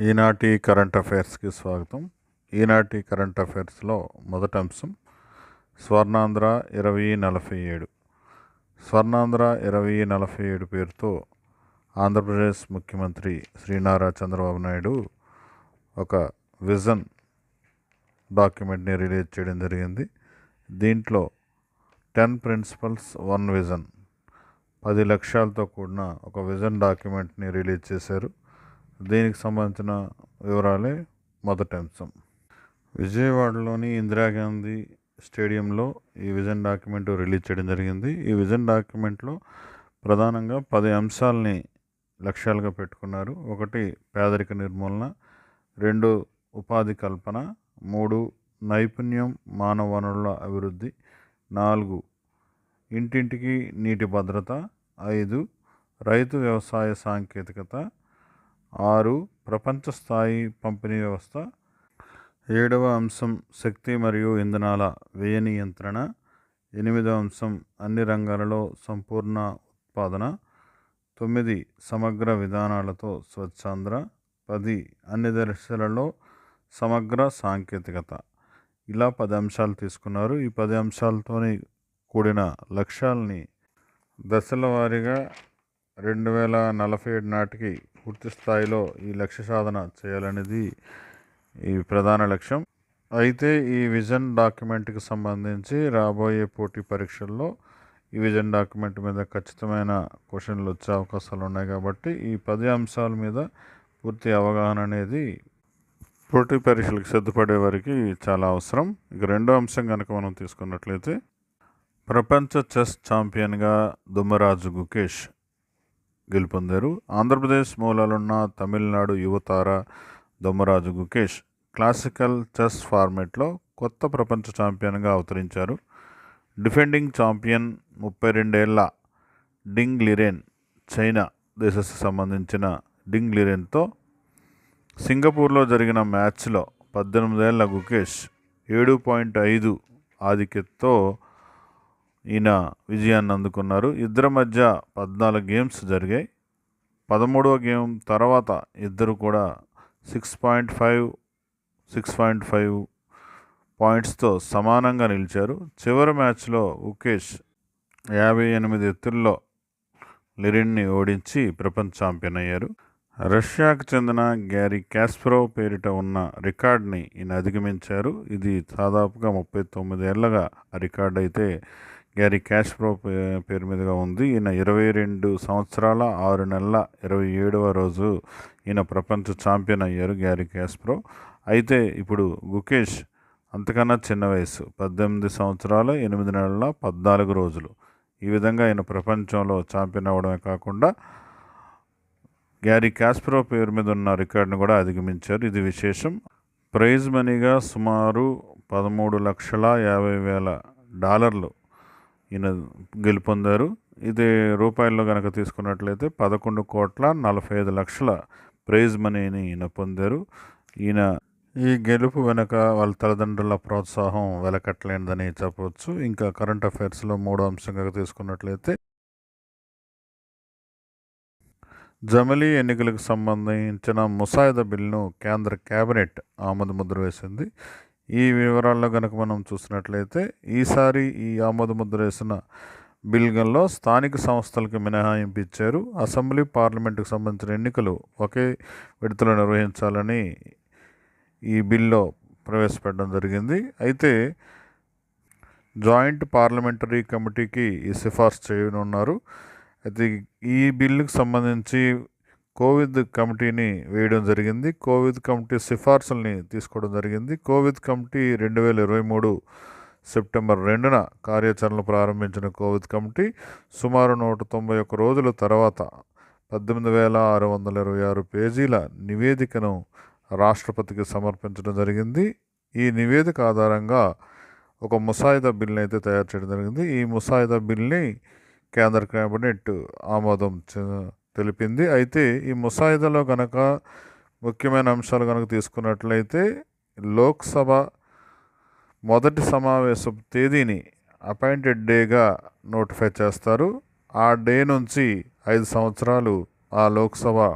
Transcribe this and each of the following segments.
ఈనాటి కరెంట్ అఫైర్స్కి స్వాగతం. ఈనాటి కరెంట్ అఫైర్స్లో మొదటి అంశం స్వర్ణాంధ్ర ఇరవై నలభై ఏడు. స్వర్ణాంధ్ర ఇరవై నలభై ఏడు పేరుతో ఆంధ్రప్రదేశ్ ముఖ్యమంత్రి శ్రీ నారా చంద్రబాబు నాయుడు ఒక విజన్ డాక్యుమెంట్ని రిలీజ్ చేయడం జరిగింది. దీంట్లో టెన్ ప్రిన్సిపల్స్ వన్ విజన్. పది లక్ష్యాలతో కూడిన ఒక విజన్ డాక్యుమెంట్ని రిలీజ్ చేశారు. దీనికి సంబంధించిన వివరాలే మొదటి అంశం. విజయవాడలోని ఇందిరాగాంధీ స్టేడియంలో ఈ విజన్ డాక్యుమెంట్ రిలీజ్ చేయడం జరిగింది. ఈ విజన్ డాక్యుమెంట్లో ప్రధానంగా పది అంశాలని లక్ష్యాలుగా పెట్టుకున్నారు. ఒకటి పేదరిక నిర్మూలన. రెండు ఉపాధి కల్పన. మూడు నైపుణ్యం మానవ వనరుల అభివృద్ధి. నాలుగు ఇంటింటికి నీటి భద్రత. ఐదు రైతు వ్యవసాయ సాంకేతికత. ఆరు ప్రపంచ స్థాయి పంపిణీ వ్యవస్థ. ఏడవ అంశం శక్తి మరియు ఇంధనాల వ్యయ నియంత్రణ. ఎనిమిదవ అంశం అన్ని రంగాలలో సంపూర్ణ ఉత్పాదన. తొమ్మిది సమగ్ర విధానాలతో స్వచ్ఛాంధ్ర. పది అన్ని దశలలో సమగ్ర సాంకేతికత. ఇలా పది అంశాలు తీసుకున్నారు. ఈ పది అంశాలతోని కూడిన లక్ష్యాలని దశల వారీగా రెండు వేల నలభై ఏడు నాటికి పూర్తి స్థాయిలో ఈ లక్ష్య సాధన చేయాలనేది ఈ ప్రధాన లక్ష్యం. అయితే ఈ విజన్ డాక్యుమెంట్కి సంబంధించి రాబోయే పోటీ పరీక్షల్లో ఈ విజన్ డాక్యుమెంట్ మీద ఖచ్చితమైన క్వశ్చన్లు వచ్చే అవకాశాలు ఉన్నాయి కాబట్టి ఈ పది అంశాల మీద పూర్తి అవగాహన అనేది పోటీ పరీక్షలకు సిద్ధపడే వారికి చాలా అవసరం. ఇక రెండో అంశం కనుక మనం తీసుకున్నట్లయితే ప్రపంచ చెస్ ఛాంపియన్గా దుమ్మరాజు గుకేష్ గెలుపొందారు. ఆంధ్రప్రదేశ్ మూలాలున్న తమిళనాడు యువతార దొమ్మరాజు గుకేష్ క్లాసికల్ చెస్ ఫార్మేట్లో కొత్త ప్రపంచ ఛాంపియన్గా అవతరించారు. డిఫెండింగ్ ఛాంపియన్ ముప్పై రెండేళ్ళ డింగ్ లిరెన్ చైనా దేశకు సంబంధించిన డింగ్ లిరెన్తో సింగపూర్లో జరిగిన మ్యాచ్లో పద్దెనిమిదేళ్ళ గుకేష్ ఏడు పాయింట్ ఐదు ఆధిక్యతతో ఈయన విజయాన్ని అందుకున్నారు. ఇద్దరి మధ్య పద్నాలుగు గేమ్స్ జరిగాయి. పదమూడవ గేమ్ తర్వాత ఇద్దరు కూడా six point five six point five పాయింట్స్తో సమానంగా నిలిచారు. చివరి మ్యాచ్లో ఉకేష్ యాభై ఎనిమిది ఎత్తుల్లో లిరిన్ని ఓడించి ప్రపంచ ఛాంపియన్ అయ్యారు. రష్యాకు చెందిన గ్యారీ క్యాస్ప్రో పేరిట ఉన్న రికార్డ్ని ఈయన అధిగమించారు. ఇది దాదాపుగా ముప్పై తొమ్మిది ఏళ్ళగా ఆ రికార్డ్ అయితే గ్యారీ క్యాస్ప్రో పే- పేరు మీదుగా ఉంది. ఈయన ఇరవై రెండు సంవత్సరాల ఆరు నెలల ఇరవై ఏడవ రోజు ఈయన ప్రపంచ ఛాంపియన్ అయ్యారు గ్యారీ క్యాస్ప్రో అయితే ఇప్పుడు గుకేష్ అంతకన్నా చిన్న వయసు పద్దెనిమిది సంవత్సరాల ఎనిమిది నెలల పద్నాలుగు రోజులు. ఈ విధంగా ఈయన ప్రపంచంలో ఛాంపియన్ అవ్వడమే కాకుండా గ్యారీ క్యాస్ప్రో పేరు మీద ఉన్న రికార్డును కూడా అధిగమించారు. ఇది విశేషం. ప్రైజ్ మనీగా సుమారు పదమూడు లక్షల యాభై వేల డాలర్లు ఈయన గెలుపొందారు ఇది రూపాయల్లో కనుక తీసుకున్నట్లయితే పదకొండు కోట్ల నలభై ఐదు లక్షల ప్రైజ్ మనీని ఈయన పొందారు. ఈయన ఈ గెలుపు వెనక వాళ్ళ తల్లిదండ్రుల ప్రోత్సాహం వెలకట్టలేనిదని చెప్పవచ్చు. ఇంకా కరెంట్ అఫైర్స్లో మూడో అంశంగా తీసుకున్నట్లయితే జమిలీ ఎన్నికలకు సంబంధించిన ముసాయిదా బిల్లును కేంద్ర కేబినెట్ ఆమోద ముద్ర వేసింది. ఈ వివరాల్లో కనుక మనం చూసినట్లయితే ఈసారి ఈ ఆమోద ముద్ర వేసిన బిల్గన్లో స్థానిక సంస్థలకు మినహాయింపు ఇచ్చారు అసెంబ్లీ పార్లమెంటుకు సంబంధించిన ఎన్నికలు ఒకే విడతలో నిర్వహించాలని ఈ బిల్లో ప్రవేశపెట్టడం జరిగింది. అయితే జాయింట్ పార్లమెంటరీ కమిటీకి ఈ సిఫార్సు చేయనున్నారు. అయితే ఈ బిల్లుకు సంబంధించి కోవిడ్ కమిటీని వేయడం జరిగింది. కోవిడ్ కమిటీ సిఫార్సుల్ని తీసుకోవడం జరిగింది. కోవిడ్ కమిటీ రెండు వేల ఇరవై మూడు సెప్టెంబర్ రెండున కార్యాచరణ ప్రారంభించిన కోవిడ్ కమిటీ సుమారు నూట తొంభై ఒక్క రోజుల తర్వాత పద్దెనిమిది వేల ఆరు వందల ఇరవై ఆరు పేజీల నివేదికను రాష్ట్రపతికి సమర్పించడం జరిగింది. ఈ నివేదిక ఆధారంగా ఒక ముసాయిదా బిల్ని అయితే తయారు చేయడం జరిగింది. ఈ ముసాయిదా బిల్ని కేంద్ర క్యాబినెట్ ఆమోదం చ- తెలిపింది. అయితే ఈ ముసాయిదాలో కనుక ముఖ్యమైన అంశాలు కనుక తీసుకున్నట్లయితే లోక్సభ మొదటి సమావేశం తేదీని అపాయింటెడ్ డేగా నోటిఫై చేస్తారు. ఆ డే నుంచి ఐదు సంవత్సరాలు ఆ లోక్సభ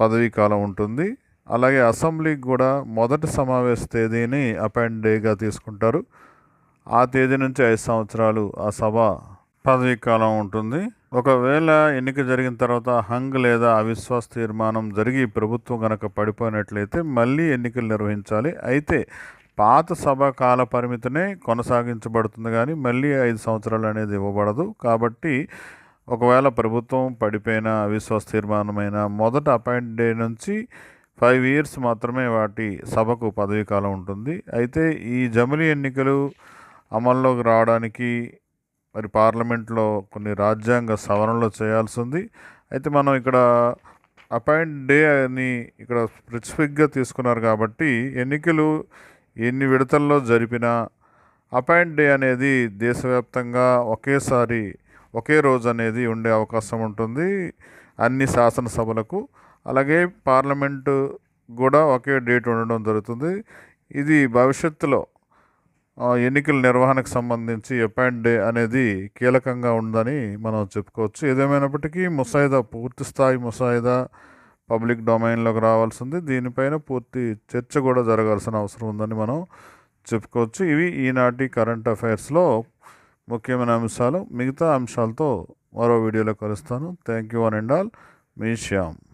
పదవీ కాలం ఉంటుంది. అలాగే అసెంబ్లీకి కూడా మొదటి సమావేశ తేదీని అపాయింట్ డేగా తీసుకుంటారు. ఆ తేదీ నుంచి ఐదు సంవత్సరాలు ఆ సభ పదవీ కాలం ఉంటుంది. ఒకవేళ ఎన్నిక జరిగిన తర్వాత హంగ్ లేదా అవిశ్వాస తీర్మానం జరిగి ప్రభుత్వం కనుక పడిపోయినట్లయితే మళ్ళీ ఎన్నికలు నిర్వహించాలి. అయితే పాత సభ కాల పరిమితినే కొనసాగించబడుతుంది కానీ మళ్ళీ ఐదు సంవత్సరాలు అనేది ఇవ్వబడదు. కాబట్టి ఒకవేళ ప్రభుత్వం పడిపోయిన అవిశ్వాస తీర్మానమైన మొదట అపాయింట్ డే నుంచి ఫైవ్ ఇయర్స్ మాత్రమే వాటి సభకు పదవీ కాలం ఉంటుంది. అయితే ఈ జమిలీ ఎన్నికలు అమల్లోకి రావడానికి మరి పార్లమెంట్లో కొన్ని రాజ్యాంగ సవరణలు చేయాల్సి ఉంది అయితే మనం ఇక్కడ అపాయింట్ డే అని ఇక్కడ స్పెసిఫిక్గా తీసుకున్నారు కాబట్టి ఎన్నికలు ఎన్ని విడతల్లో జరిపినా అపాయింట్ డే అనేది దేశవ్యాప్తంగా ఒకేసారి ఒకే రోజు అనేది ఉండే అవకాశం ఉంటుంది అన్ని శాసనసభలకు. అలాగే పార్లమెంటు కూడా ఒకే డేట్ ఉండడం జరుగుతుంది. ఇది భవిష్యత్తులో ఎన్నికల నిర్వహణకు సంబంధించి అపాయింట్ డే అనేది కీలకంగా ఉందని మనం చెప్పుకోవచ్చు. ఏదేమైనప్పటికీ ముసాయిదా పూర్తి స్థాయి ముసాయిదా పబ్లిక్ డొమైన్లోకి రావాల్సింది. దీనిపైన పూర్తి చర్చ కూడా జరగాల్సిన అవసరం ఉందని మనం చెప్పుకోవచ్చు. ఇవి ఈనాటి కరెంట్ అఫైర్స్లో ముఖ్యమైన అంశాలు. మిగతా అంశాలతో మరో వీడియోలో కలుస్తాను. Thank you one and all. Me Shyam.